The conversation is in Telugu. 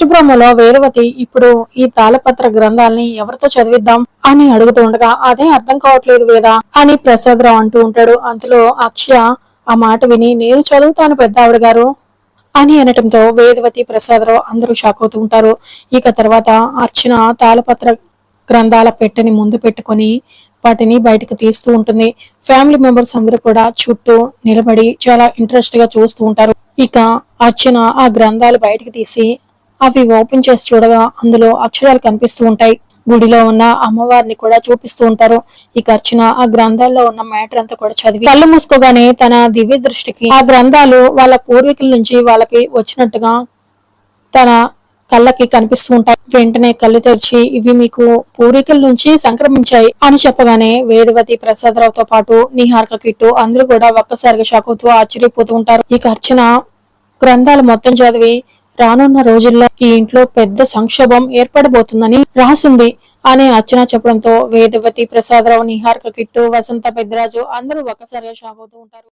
నెక్స్ట్ ప్రోమోలో వేదవతి ఇప్పుడు ఈ తాళపత్ర గ్రంథాలని ఎవరితో చదివిద్దాం? అని అడుగుతూ ఉండగా అదే అర్థం కావట్లేదు వేదా అని ప్రసాదరావు అంటూ ఉంటాడు. అంతలో అక్షయ ఆ మాట విని నేను చదువుతాను పెద్ద ఆవిడ గారు అని అనటంతో వేదవతి ప్రసాదరావు అందరూ షాక్ అవుతూ ఉంటారు. ఇక తర్వాత అర్చన తాళపత్ర గ్రంథాల పెట్టెని ముందు పెట్టుకొని వాటిని బయటకు తీస్తూ ఉంటుంది. ఫ్యామిలీ మెంబర్స్ అందరూ కూడా చుట్టూ నిలబడి చాలా ఇంట్రెస్ట్గా చూస్తూ ఉంటారు. ఇక అర్చన ఆ గ్రంథాలు బయటకు తీసి అవి ఓపెన్ చేసి చూడగా అందులో అక్షరాలు కనిపిస్తూ ఉంటాయి. గుడిలో ఉన్న అమ్మవారిని కూడా చూపిస్తూ ఉంటారు. ఇక అర్చన ఆ గ్రంథాల్లో ఉన్న మ్యాటర్ అంతా కూడా చదివి కళ్ళు మూసుకోగానే తన దివ్య దృష్టికి ఆ గ్రంథాలు వాళ్ళ పూర్వీకుల నుంచి వాళ్ళకి వచ్చినట్టుగా తన కళ్ళకి కనిపిస్తూ ఉంటాయి. వెంటనే కళ్ళు తెరిచి ఇవి మీకు పూర్వీకుల నుంచి సంక్రమించాయి అని చెప్పగానే వేదవతి ప్రసాదరావుతో పాటు నిహారిక కిట్టు అందరూ కూడా ఒక్కసారిగా షాక్ అవుతూ ఆశ్చర్యపోతూ ఉంటారు. ఇక అర్చన గ్రంథాలు మొత్తం చదివి రానున్న రోజుల్లో ఈ ఇంట్లో పెద్ద సంక్షోభం ఏర్పడబోతుందని రాసింది. అని అర్చన చెప్పడంతో వేదవతి ప్రసాదరావు నిహార్క కిట్టు వసంత పెద్దరాజు అందరూ ఒకసారిగా షాక్ అవుతూ ఉంటారు.